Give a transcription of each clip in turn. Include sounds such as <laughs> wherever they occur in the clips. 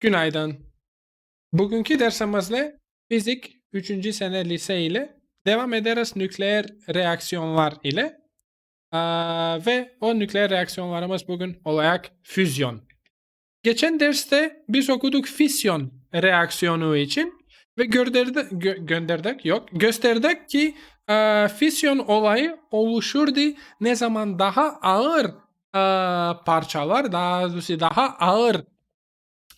Günaydın. Bugünkü dersimizde fizik 3. sene lise ile devam ederiz nükleer reaksiyonlar ile. Aa, ve o nükleer reaksiyonlarımız bugün olarak füzyon. Geçen derste biz okuduk fisyon reaksiyonu için ve gönderdik, gö- gönderdik yok gösterdik ki e, fisyon olayı oluşurdu ne zaman daha ağır e, parçalar daha doğrusu daha ağır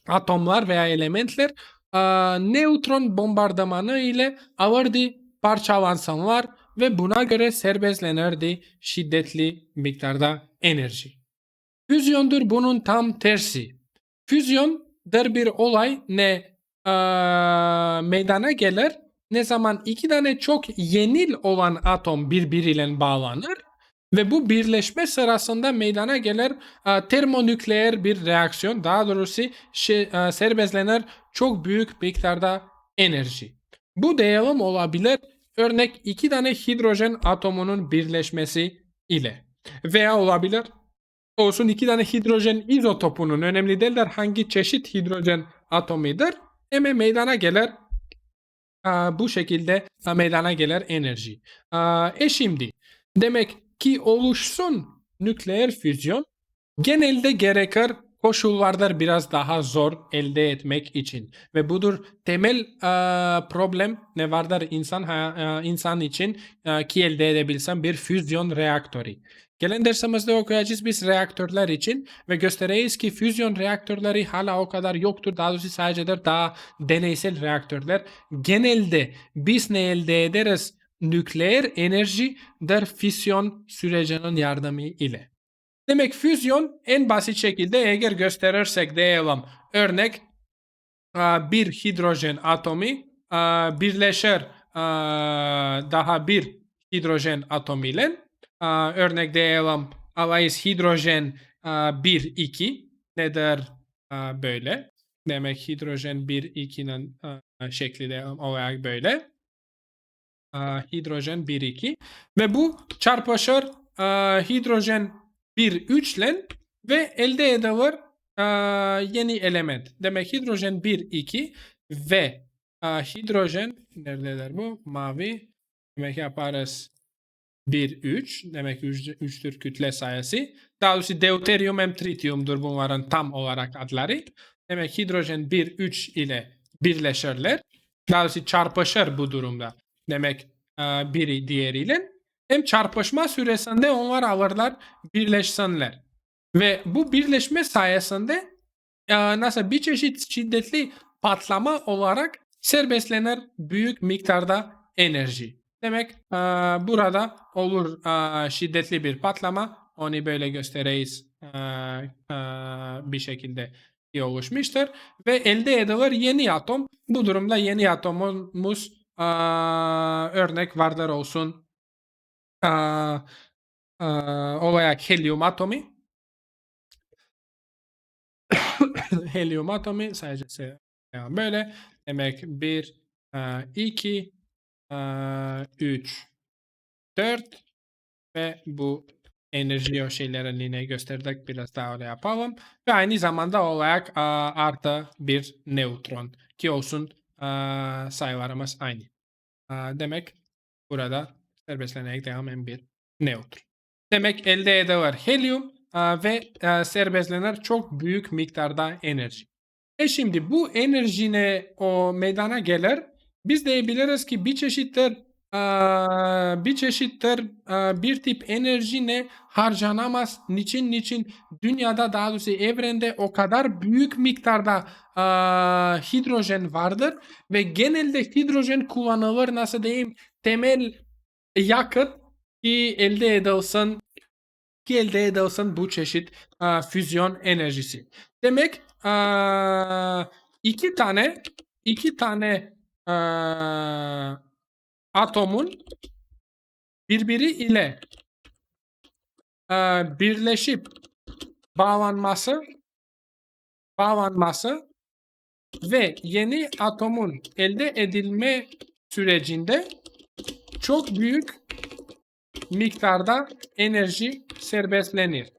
atomlar veya elementler e, nötron bombardımanı ile ağırdı parçalansalar ve buna göre serbestlenirdi şiddetli miktarda enerji. Füzyondur bunun tam tersi. Füzyondur bir olay ne e, meydana gelir ne zaman iki tane çok yenil olan atom birbiriyle bağlanır ve bu birleşme sırasında meydana gelir e, termonükleer bir reaksiyon daha doğrusu şey, e, serbestlenir çok büyük miktarda enerji. Bu dağılım olabilir örnek iki tane hidrojen atomunun birleşmesi ile veya olabilir olsun iki tane hidrojen izotopunun önemli değiller hangi çeşit hidrojen atomidir ama meydana gelir Aa, bu şekilde meydana gelir enerji. Aa, e şimdi demek ki oluşsun nükleer füzyon genelde gerekir koşullarda biraz daha zor elde etmek için ve budur temel aa, problem ne vardır insan aa, insan için aa, ki elde edebilsem bir füzyon reaktörü. Gelen dersimizde okuyacağız biz reaktörler için ve göstereceğiz ki füzyon reaktörleri hala o kadar yoktur. Daha doğrusu sadece daha deneysel reaktörler. Genelde biz ne elde ederiz? Nükleer enerji der füzyon sürecinin yardımı ile. Demek füzyon en basit şekilde eğer gösterirsek diyelim örnek bir hidrojen atomi a, birleşir daha bir hidrojen atomu ile örnek diyelim alayız hidrojen 1 2 nedir böyle? Demek hidrojen 1 2'nin a, şekli de olarak böyle hidrojen 1 2 ve bu çarpışır a, hidrojen 1 3 ile ve elde edilir a, yeni element. Demek hidrojen 1 2 ve hidrojen neredeler bu? Mavi. Demek yaparız 1 3 demek 3 3'tür kütle sayısı. Daha doğrusu deuterium hem tritiumdur bunların tam olarak adları. Demek hidrojen 1 3 ile birleşirler. Daha doğrusu çarpışır bu durumda. Demek biri diğeriyle. Hem çarpışma süresinde onlar alırlar birleşsinler. Ve bu birleşme sayesinde nasıl bir çeşit şiddetli patlama olarak serbestlenir büyük miktarda enerji. Demek burada olur şiddetli bir patlama. Onu böyle göstereyiz bir şekilde oluşmuştur. Ve elde edilir yeni atom. Bu durumda yeni atomumuz e, örnek vardır olsun e, e, olarak helyum atomu. <coughs> helyum atomu sadece se- böyle. Demek 1, 2, 3, 4 ve bu enerji o şeylerin yine gösterdik. Biraz daha öyle yapalım. Ve aynı zamanda olarak a, artı bir nötron ki olsun a, sayılarımız aynı. Demek burada serbestlenerek devam eden bir nötron. Demek elde edilir helyum ve a, serbestlenir çok büyük miktarda enerji. E şimdi bu enerji ne o meydana gelir? Biz diyebiliriz ki bir çeşittir bir çeşittir bir tip enerji ne? Harcanamaz. Niçin? Niçin? Dünyada daha doğrusu evrende o kadar büyük miktarda hidrojen vardır ve genelde hidrojen kullanılır. Nasıl diyeyim? Temel yakıt ki elde edilsin ki elde edilsin bu çeşit füzyon enerjisi. Demek iki tane iki tane atomun birbiri ile eee, birleşip bağlanması bağlanması ve yeni atomun elde edilme sürecinde çok büyük miktarda enerji serbestlenir.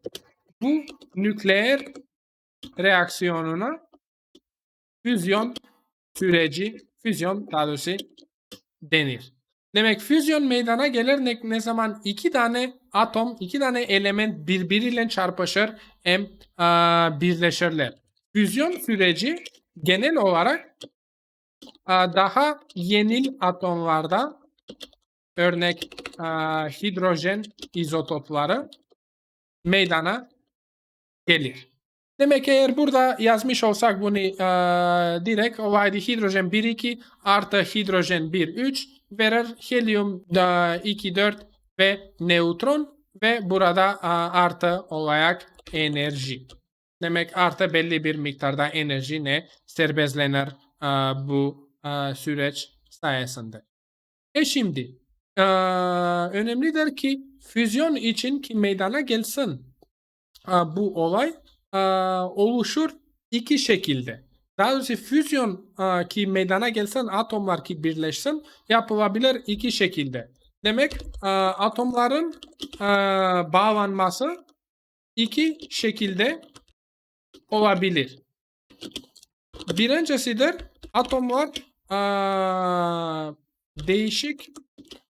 Bu nükleer reaksiyonuna füzyon süreci, füzyon daha denir. Demek füzyon meydana gelir ne, ne zaman iki tane atom, iki tane element birbiriyle çarpışır hem aa, birleşirler. Füzyon süreci genel olarak aa, daha yeni atomlarda örnek aa, hidrojen izotopları meydana gelir. Demek eğer burada yazmış olsak bunu eee, direkt o halde hidrojen 1-2 artı hidrojen 1-3 verir helyum da 2-4 ve nötron ve burada artı olarak enerji. Demek artı belli bir miktarda enerji ne serbestlenir bu süreç sayesinde. E şimdi önemlidir ki füzyon için ki meydana gelsin bu olay oluşur iki şekilde. Daha doğrusu füzyon eee, ki meydana gelsin atomlar ki birleşsin yapılabilir iki şekilde. Demek eee, atomların eee, bağlanması iki şekilde olabilir. Birincisidir atomlar eee, değişik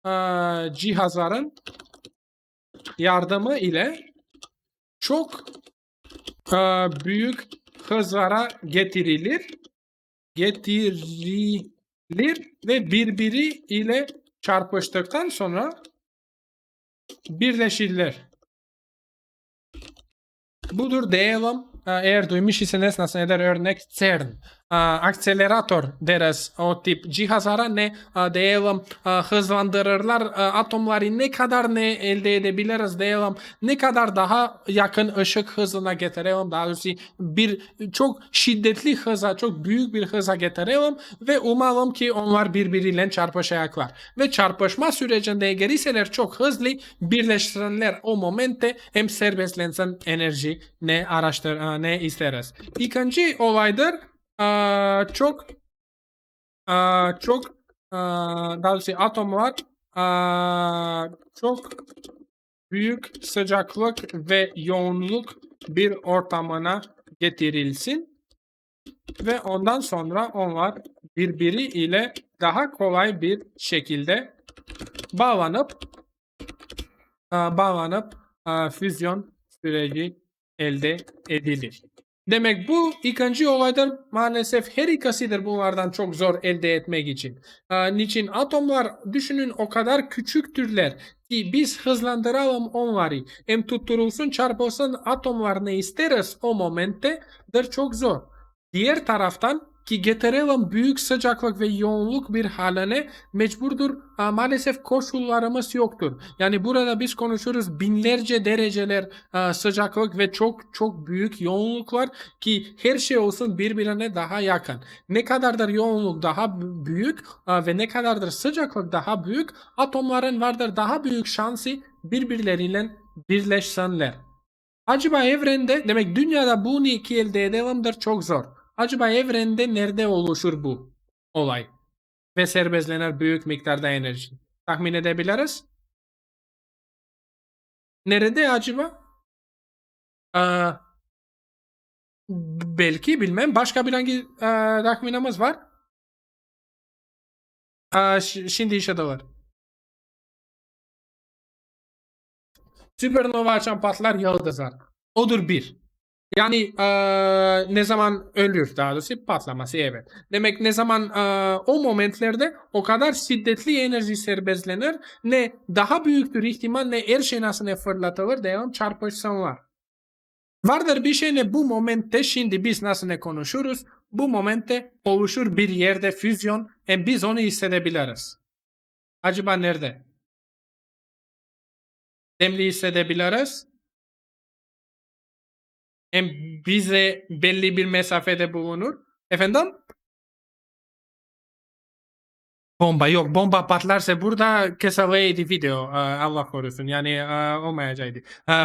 eee, cihazların yardımı ile çok eee, büyük hızlara getirilir getirilir ve birbiri ile çarpıştıktan sonra birleşirler. Budur e, eğer duymuş iseniz nasıl eder örnek CERN. Akselerator deriz o tip cihazlara ne diyelim hızlandırırlar atomları ne kadar ne elde edebiliriz diyelim ne kadar daha yakın ışık hızına getirelim daha doğrusu bir çok şiddetli hıza çok büyük bir hıza getirelim ve umalım ki onlar birbiriyle çarpışacaklar ve çarpışma sürecinde geriseler çok hızlı birleştirirler o momente hem serbestlensin enerji ne araştır ne isteriz. İkinci olaydır çok e, çok e, daha doğrusu atomlar e, çok büyük sıcaklık ve yoğunluk bir ortamına getirilsin ve ondan sonra onlar birbiri ile daha kolay bir şekilde bağlanıp bağlanıp füzyon süreci elde edilir. Demek bu ikinci olaydır. Maalesef her ikisidir bunlardan çok zor elde etmek için. Ee, niçin atomlar düşünün o kadar küçüktürler ki biz hızlandıralım onları. Hem tutturulsun çarpılsın atomlar ne isteriz o momentedir çok zor. Diğer taraftan ki getirelim büyük sıcaklık ve yoğunluk bir haline mecburdur. Aa, maalesef koşullarımız yoktur. Yani burada biz konuşuruz binlerce dereceler sıcaklık ve çok çok büyük yoğunluklar ki her şey olsun birbirine daha yakın. Ne kadardır yoğunluk daha büyük ve ne kadardır sıcaklık daha büyük atomların vardır daha büyük şansı birbirleriyle birleşsinler. Acaba evrende demek dünyada bunu iki elde edememdir çok zor. Acaba evrende nerede oluşur bu olay? Ve serbestlenir büyük miktarda enerji. Tahmin edebiliriz. Nerede acaba? Aa, belki bilmem. Başka bir hangi aa, tahminimiz var? Ş- şimdi işte var. Süpernova açan patlar yıldızlar. Odur bir. Yani eee, ne zaman ölür daha doğrusu patlaması evet. Demek ne zaman eee, o momentlerde o kadar şiddetli enerji serbestlenir ne daha büyüktür ihtimal ne her nasıl ne fırlatılır devam çarpışsın var. Vardır bir şey ne bu momentte şimdi biz nasıl ne konuşuruz bu momentte oluşur bir yerde füzyon e biz onu hissedebiliriz. Acaba nerede? Demli hissedebiliriz. Hem bize belli bir mesafede bulunur. Efendim? Bomba yok. Bomba patlarsa burada kesileydi video. Ee, Allah korusun. Yani e, olmayacaktı. <laughs>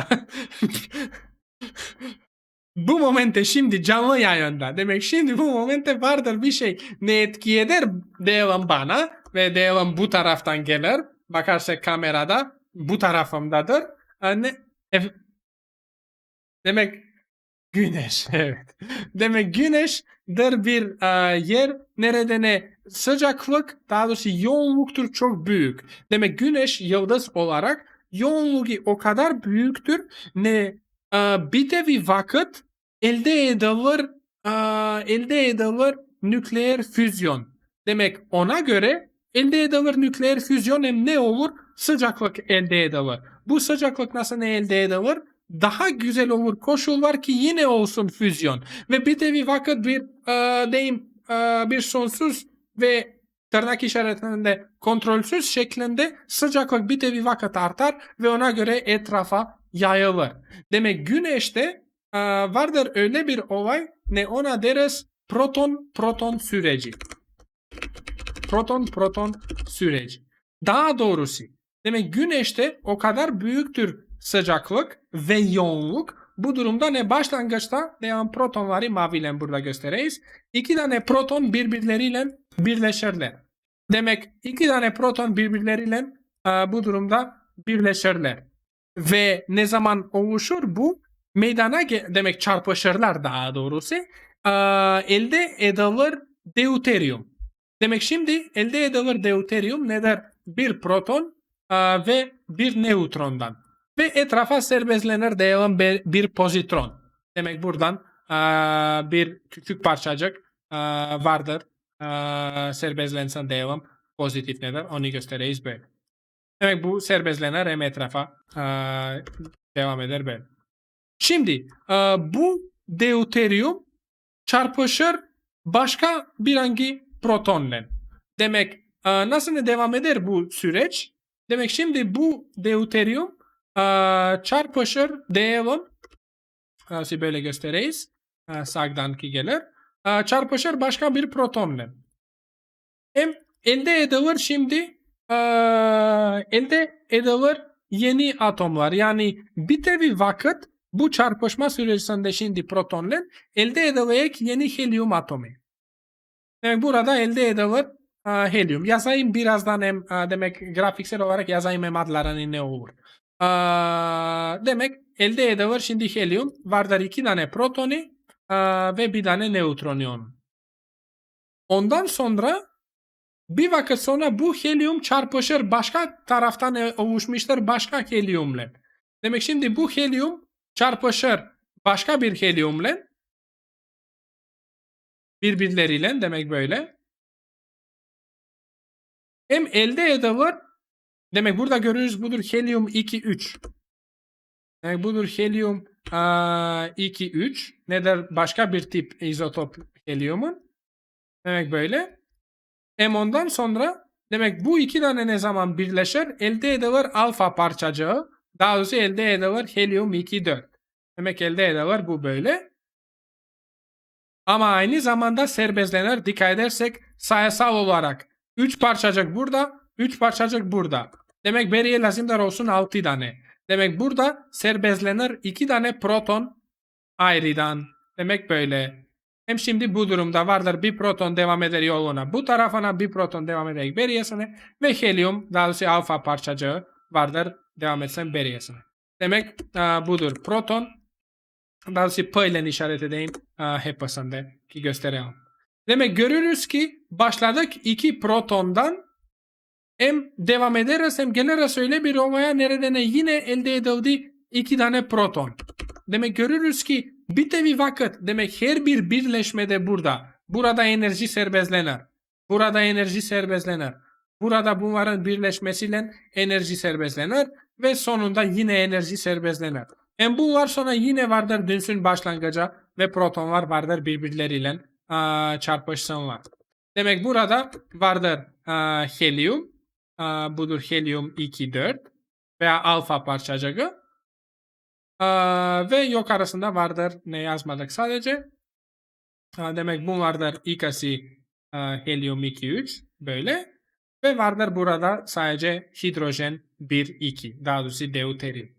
bu momente şimdi canlı yayında. Demek şimdi bu momente vardır bir şey. Ne etki eder diyelim bana ve diyelim bu taraftan gelir. Bakarsak kamerada bu tarafımdadır. Ee, ne, demek Güneş <laughs> evet. Demek güneş bir e, yer nerede ne sıcaklık daha doğrusu yoğunluktur çok büyük. Demek güneş yıldız olarak yoğunluğu o kadar büyüktür ne e, bir de bir vakit elde edilir e, elde edilir nükleer füzyon. Demek ona göre elde edilir nükleer füzyon hem ne olur? Sıcaklık elde edilir. Bu sıcaklık nasıl elde edilir? Daha güzel olur koşul var ki yine olsun füzyon. Ve bir de bir vakit bir e, deyim e, bir sonsuz ve tırnak işaretlerinde kontrolsüz şeklinde sıcaklık bir de bir vakit artar ve ona göre etrafa yayılır. Demek güneşte e, vardır öyle bir olay ne ona deriz proton proton süreci. Proton proton süreci. Daha doğrusu demek güneşte o kadar büyüktür sıcaklık ve yoğunluk. Bu durumda ne başlangıçta devam protonları maviyle burada göstereyiz. İki tane proton birbirleriyle birleşirler. Demek iki tane proton birbirleriyle e, bu durumda birleşirler. Ve ne zaman oluşur bu? Meydana demek çarpışırlar daha doğrusu. E, elde edilir deuterium. Demek şimdi elde edilir deuterium nedir? Bir proton e, ve bir neutrondan. Ve etrafa serbestlenir devam bir, pozitron. Demek buradan bir küçük parçacık vardır. Serbestlensin devam pozitif nedir? Onu göstereceğiz böyle. Demek bu serbestlenir hem etrafa devam eder böyle. Şimdi bu deuterium çarpışır başka bir hangi protonla. Demek nasıl devam eder bu süreç? Demek şimdi bu deuterium çarpışır diyelim. Nasıl böyle göstereyiz. E, sağdan ki gelir. Çarpışır başka bir protonla. Hem elde edilir şimdi elde edilir yeni atomlar. Yani bir bir vakit bu çarpışma sürecinde şimdi protonla elde edilecek yeni helyum atomu. Demek burada elde edilir helyum. Yazayım birazdan hem demek grafiksel olarak yazayım hem adlarını ne olur. Demek elde edilir şimdi helyum. Vardır iki tane protonu e, ve bir tane neutronu. Ondan sonra bir vakit sonra bu helyum çarpışır başka taraftan e, oluşmuştur başka helyumla. Demek şimdi bu helyum çarpışır başka bir helyumla birbirleriyle demek böyle. Hem elde edilir demek burada görürüz budur helyum 2 3. Demek budur helyum 2 3 nedir başka bir tip izotop helyumun. Demek böyle. Hem ondan sonra demek bu iki tane ne zaman birleşir elde edilir alfa parçacığı. Daha doğrusu elde edilir helyum 2 4. Demek elde edilir bu böyle. Ama aynı zamanda serbestlenir. Dikkat edersek sayısal olarak 3 parçacık burada, 3 parçacık burada. Demek beriye lazımdır olsun 6 tane. Demek burada serbestlenir 2 tane proton ayrıdan. Demek böyle. Hem şimdi bu durumda vardır bir proton devam eder yoluna. Bu tarafına bir proton devam eder beriyesine ve helyum daha doğrusu alfa parçacığı vardır devam etsen beriyesine. Demek uh, budur. Proton daha doğrusu P ile işaret edeyim uh, hep basında ki göstereyim. Demek görürüz ki başladık iki protondan hem devam ederiz hem geliriz öyle bir olaya nereden yine elde edildi iki tane proton. Demek görürüz ki bir bir vakit demek her bir birleşmede burada. Burada enerji serbestlenir. Burada enerji serbestlenir. Burada bunların birleşmesiyle enerji serbestlenir ve sonunda yine enerji serbestlenir. Hem bunlar sonra yine vardır dönsün başlangıca ve protonlar vardır birbirleriyle çarpışsınlar. Demek burada vardır. Aa, budur helyum 2 4 veya alfa parçacığı. Ve yok arasında vardır ne yazmadık sadece. Demek bunlardır ikisi helyum 2 3 böyle. Ve vardır burada sadece hidrojen 1 2 daha doğrusu deuterium.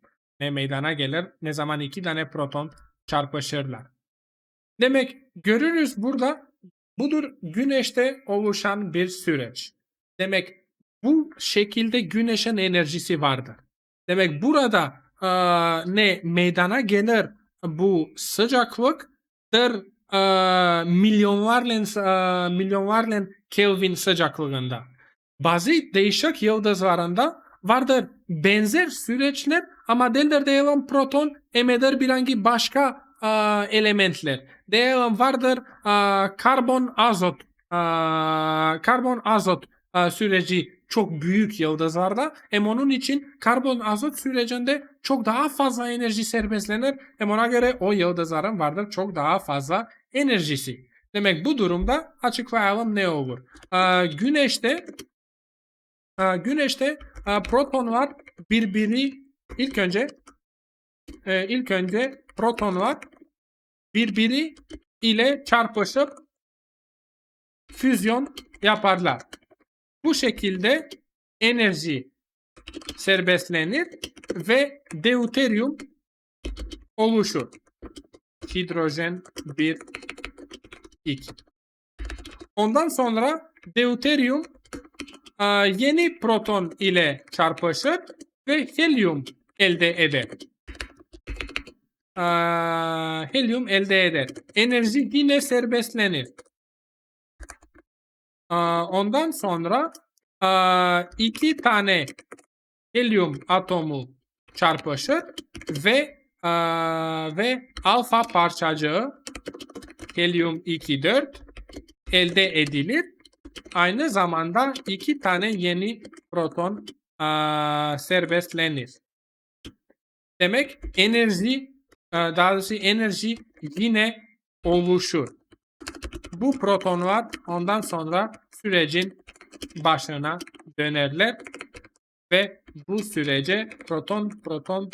Ne meydana gelir ne zaman iki tane proton çarpışırlar. Demek görürüz burada budur güneşte oluşan bir süreç. Demek bu şekilde güneşin enerjisi vardır. Demek burada aa, ne meydana gelir bu sıcaklıktır e, milyonlarla e, milyonlarla Kelvin sıcaklığında. Bazı değişik yıldızlarında vardır benzer süreçler ama değildir diyelim proton emeder bir hangi başka e, elementler. Diyelim vardır e, karbon azot e, karbon azot e, süreci çok büyük yıldızlarda hem onun için karbon azot sürecinde çok daha fazla enerji serbestlenir hem ona göre o yıldızların vardır çok daha fazla enerjisi. Demek bu durumda açıklayalım ne olur. E, güneşte e, güneşte e, protonlar birbirini ilk önce e, ilk önce protonlar birbiri ile çarpışıp füzyon yaparlar. Bu şekilde enerji serbestlenir ve deuterium oluşur. Hidrojen 1 2. Ondan sonra deuterium yeni proton ile çarpışır ve helyum elde eder. Helyum elde eder. Enerji yine serbestlenir. Ondan sonra iki tane helyum atomu çarpışır ve ve alfa parçacığı helyum 2 4 elde edilir. Aynı zamanda iki tane yeni proton serbestlenir. Demek enerji daha doğrusu enerji yine oluşur. Bu protonlar ondan sonra sürecin başına dönerler ve bu sürece proton proton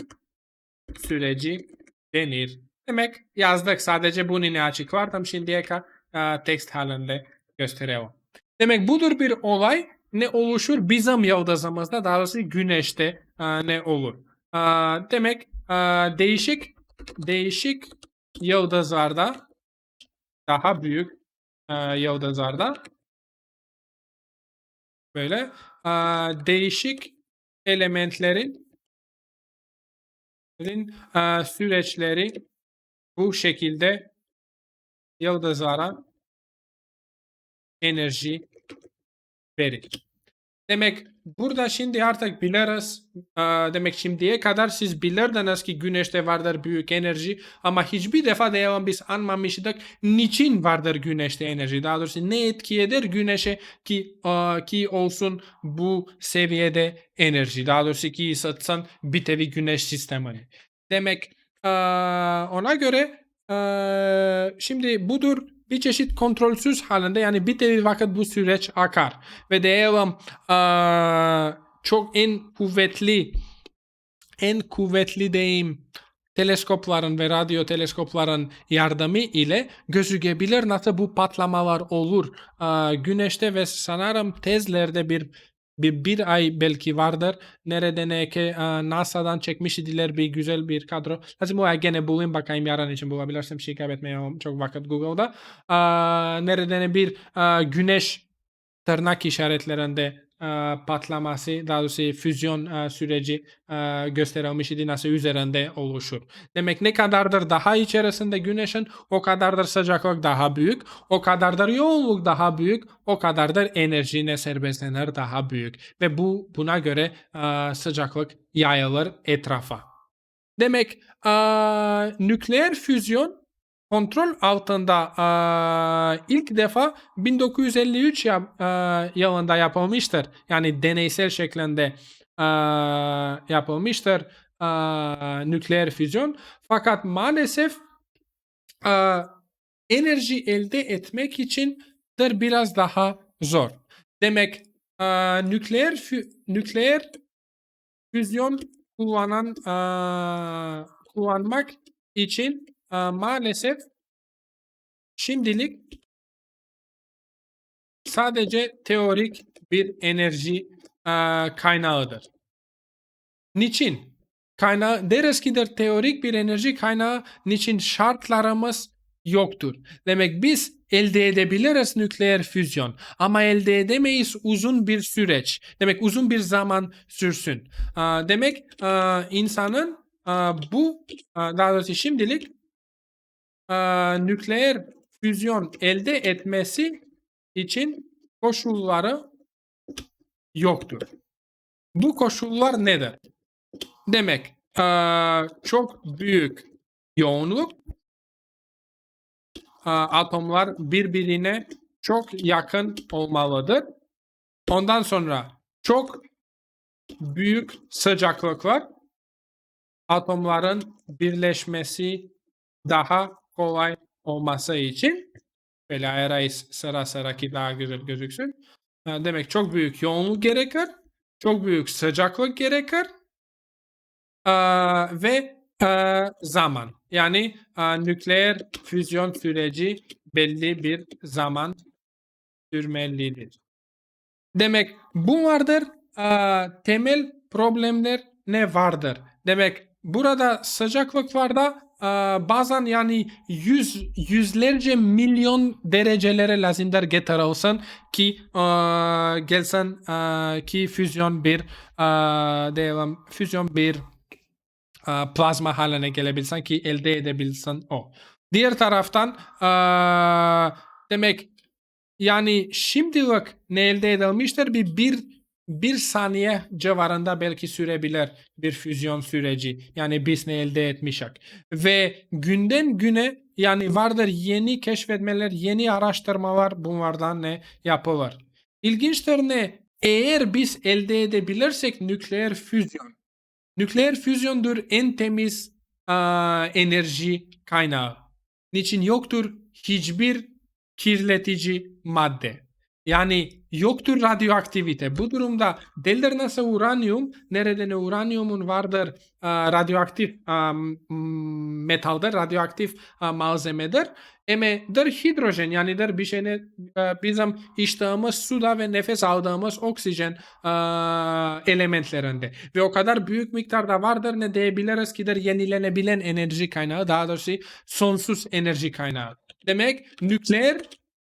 süreci denir. Demek yazdık sadece bunun açıkladım şimdiye kadar e, tekst halinde gösteriyorum. Demek budur bir olay ne oluşur bizim yıldızımızda daha doğrusu güneşte e, ne olur. E, demek e, değişik değişik yıldızlarda daha büyük e, yıldızlarda böyle e, değişik elementlerin Rin, e, süreçleri bu şekilde yıldızlara enerji verir. Demek burada şimdi artık biliriz. e, demek şimdiye kadar siz bilirdiniz ki güneşte vardır büyük enerji ama hiçbir defa diyelim biz anmamıştık niçin vardır güneşte enerji. Daha doğrusu ne etki eder güneşe ki e, ki olsun bu seviyede enerji. Daha doğrusu ki ısıtsın bir güneş sistemini. Demek e, ona göre şimdi budur bir çeşit kontrolsüz halinde yani bir tevi vakit bu süreç akar ve diyelim çok en kuvvetli en kuvvetli deyim teleskopların ve radyo teleskopların yardımı ile gözükebilir nasıl bu patlamalar olur. Güneşte ve sanırım tezlerde bir bir, bir ay belki vardır. Nerede ne ki NASA'dan çekmiştiler bir güzel bir kadro. Lazım o gene bulayım bakayım yarın için bulabilirsem şey kaybetmeyeyim çok vakit Google'da. Nerede ne bir güneş tırnak işaretlerinde patlaması, daha doğrusu füzyon e, süreci e, gösterilmiş idi nasıl üzerinde oluşur. Demek ne kadardır daha içerisinde güneşin o kadardır sıcaklık daha büyük, o kadardır yoğunluk daha büyük, o kadardır enerji ne serbestlenir daha büyük. Ve bu buna göre e, sıcaklık yayılır etrafa. Demek e, nükleer füzyon kontrol altında e, ilk defa 1953 yap, e, yılında yapılmıştır. Yani deneysel şeklinde e, yapılmıştır e, nükleer füzyon. Fakat maalesef e, enerji elde etmek için de biraz daha zor. Demek e, nükleer fü- nükleer füzyon kullanan e, kullanmak için maalesef şimdilik sadece teorik bir enerji kaynağıdır. Niçin? Kaynağı deriz ki de teorik bir enerji kaynağı niçin şartlarımız yoktur. Demek biz elde edebiliriz nükleer füzyon ama elde edemeyiz uzun bir süreç. Demek uzun bir zaman sürsün. Demek insanın bu daha doğrusu şimdilik e, nükleer füzyon elde etmesi için koşulları yoktur. Bu koşullar nedir? Demek eee, çok büyük yoğunluk eee, atomlar birbirine çok yakın olmalıdır. Ondan sonra çok büyük sıcaklıklar atomların birleşmesi daha kolay olması için böyle ayırayız sıra sıra ki daha güzel gözüksün. Ha, Demek çok büyük yoğunluk gerekir. Çok büyük sıcaklık gerekir. Aa, ve aa, zaman. Yani nükleer füzyon süreci belli bir zaman sürmelidir. Demek bu vardır. Aa, temel problemler ne vardır? Demek burada sıcaklıklarda aa, bazen yani yüz yüzlerce milyon derecelere lazımdır getirilsin ki aa, gelsin aa, ki füzyon bir aa, diyelim füzyon bir plazma haline gelebilsin ki elde edebilsin o. Diğer taraftan demek yani şimdilik ne elde edilmiştir bir bir bir saniye civarında belki sürebilir bir füzyon süreci. Yani biz ne elde etmişik. Ve günden güne yani vardır yeni keşfetmeler, yeni araştırmalar bunlardan ne yapılır. İlginçtir ne? Eğer biz elde edebilirsek nükleer füzyon. Nükleer füzyondur en temiz aa, enerji kaynağı. Niçin yoktur hiçbir kirletici madde. Yani yoktur radyoaktivite. Bu durumda deldir nasıl uranyum, nerede ne uranyumun vardır aa, radyoaktif aa, m- metaldir, radyoaktif aa, malzemedir. Emedir hidrojen yani der bir aa, bizim içtiğimiz suda ve nefes aldığımız oksijen aa, elementlerinde. Ve o kadar büyük miktarda vardır ne diyebiliriz ki der yenilenebilen enerji kaynağı daha doğrusu sonsuz enerji kaynağı. Demek nükleer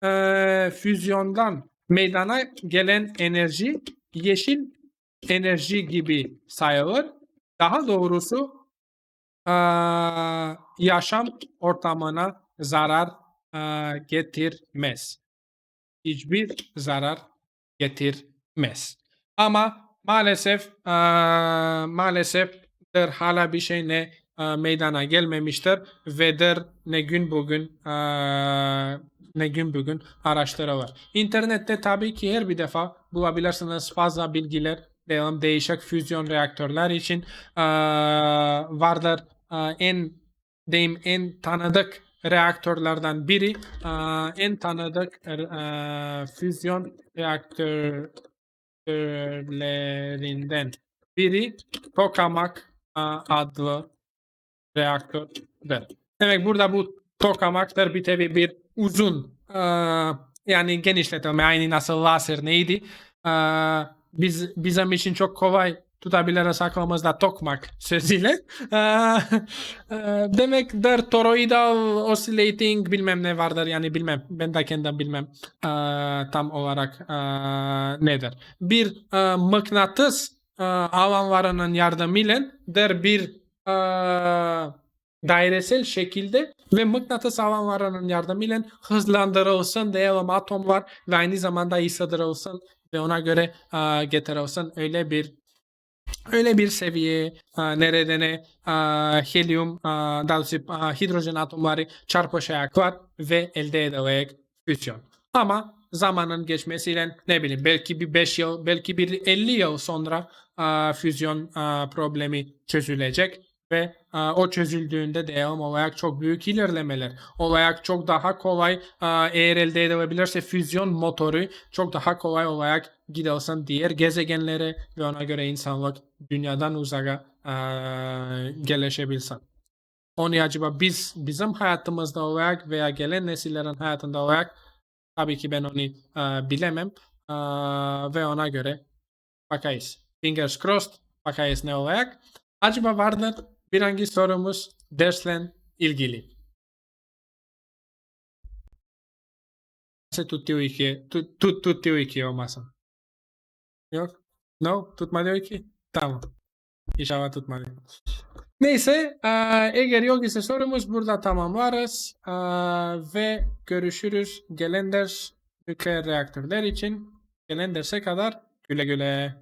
eee, füzyondan meydana gelen enerji yeşil enerji gibi sayılır. Daha doğrusu eee, yaşam ortamına zarar eee, getirmez. Hiçbir zarar getirmez. Ama maalesef eee, maalesef der hala bir şey ne eee, meydana gelmemiştir ve der ne gün bugün eee, ne gün bugün araştırılır. İnternette tabii ki her bir defa bulabilirsiniz fazla bilgiler diyelim değişik füzyon reaktörler için eee, vardır Eee, en deyim en tanıdık reaktörlerden biri eee, en tanıdık eee, füzyon reaktörlerinden biri Tokamak eee, adlı reaktördür. Demek burada bu tokamaklar bir tabi bir uzun eee, yani genişletilme aynı nasıl lazer neydi Eee, biz bizim için çok kolay tutabiliriz aklımızda tokmak sözüyle. Eee, eee, demek der toroidal oscillating bilmem ne vardır yani bilmem ben de kendim bilmem tam olarak nedir. Bir mıknatıs alanlarının yardımıyla der bir dairesel şekilde ve mıknatıs alanlarının yardımıyla hızlandırılsın diyelim atomlar ve aynı zamanda hissedilsin ve ona göre eee, getirilsin öyle bir öyle bir seviye eee, nerede ne eee, helyum eee, daha doğrusu eee, hidrojen atomları çarpışacaklar ve elde edilecek füzyon. Ama zamanın geçmesiyle ne bileyim belki bir 5 yıl belki bir 50 yıl sonra eee, füzyon eee, problemi çözülecek ve e, o çözüldüğünde devam olarak çok büyük ilerlemeler olarak çok daha kolay e, eğer elde edilebilirse füzyon motoru çok daha kolay olarak gidersin diğer gezegenlere ve ona göre insanlık dünyadan uzağa e, gelişebilsin. Onu acaba biz bizim hayatımızda olarak veya gelen nesillerin hayatında olarak tabii ki ben onu e, bilemem E, ve ona göre bakayız. Fingers crossed bakayız ne olacak. Acaba vardır bir hangi sorumuz dersle ilgili? Nasıl tutuyor iki? Tut, tut, tutuyor iki olmasın. Yok? No? Tutmadı iki? Tamam. İnşallah tutmadı. Neyse eğer yok ise sorumuz burada tamamlarız ve görüşürüz gelen ders nükleer reaktörler için gelen derse kadar güle güle.